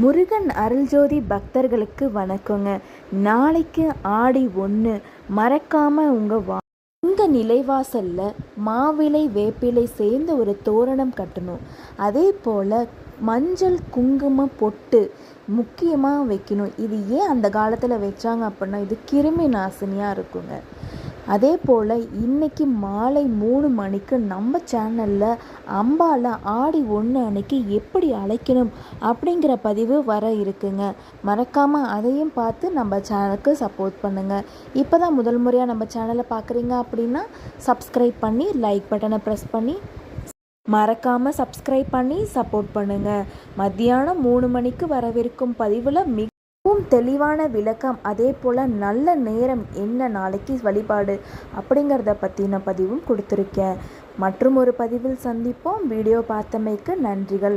முருகன் அருள்ஜோதி பக்தர்களுக்கு வணக்கங்க. நாளைக்கு ஆடி ஒன்று மறக்காமல் உங்கள் வா உங்கள் நிலைவாசலில் மாவிலை வேப்பிலை சேர்ந்து ஒரு தோரணம் கட்டணும். அதே போல் மஞ்சள் குங்குமம் பொட்டு முக்கியமாக வைக்கணும். இது ஏன் அந்த காலத்தில் வச்சாங்க அப்படின்னா இது கிருமி நாசினியாக இருக்குங்க. அதே போல் இன்னைக்கு மாலை மூணு மணிக்கு நம்ம சேனலில் அம்பால ஆடி ஒன்று அன்னைக்கு எப்படி அழைக்கணும் அப்படிங்கிற பதிவு வர இருக்குங்க. மறக்காமல் அதையும் பார்த்து நம்ம சேனலுக்கு சப்போர்ட் பண்ணுங்கள் இப்போ தான் முதல் முறையாக நம்ம சேனலை பார்க்குறீங்க அப்படின்னா சப்ஸ்கிரைப் பண்ணி லைக் பட்டனை ப்ரெஸ் பண்ணி மறக்காமல் சப்ஸ்கிரைப் பண்ணி சப்போர்ட் பண்ணுங்கள் மத்தியானம் மூணு மணிக்கு வரவிருக்கும் பதிவில் மிக மிகவும் தெளிவான விளக்கம். அதே போல் நல்ல நேரம் என்ன நாளைக்கு வழிபாடு அப்படிங்கிறத பற்றின பதிவும் கொடுத்துருக்கேன். மற்றும் ஒரு பதிவில் சந்திப்போம். வீடியோ பார்த்தமைக்கு நன்றிகள்.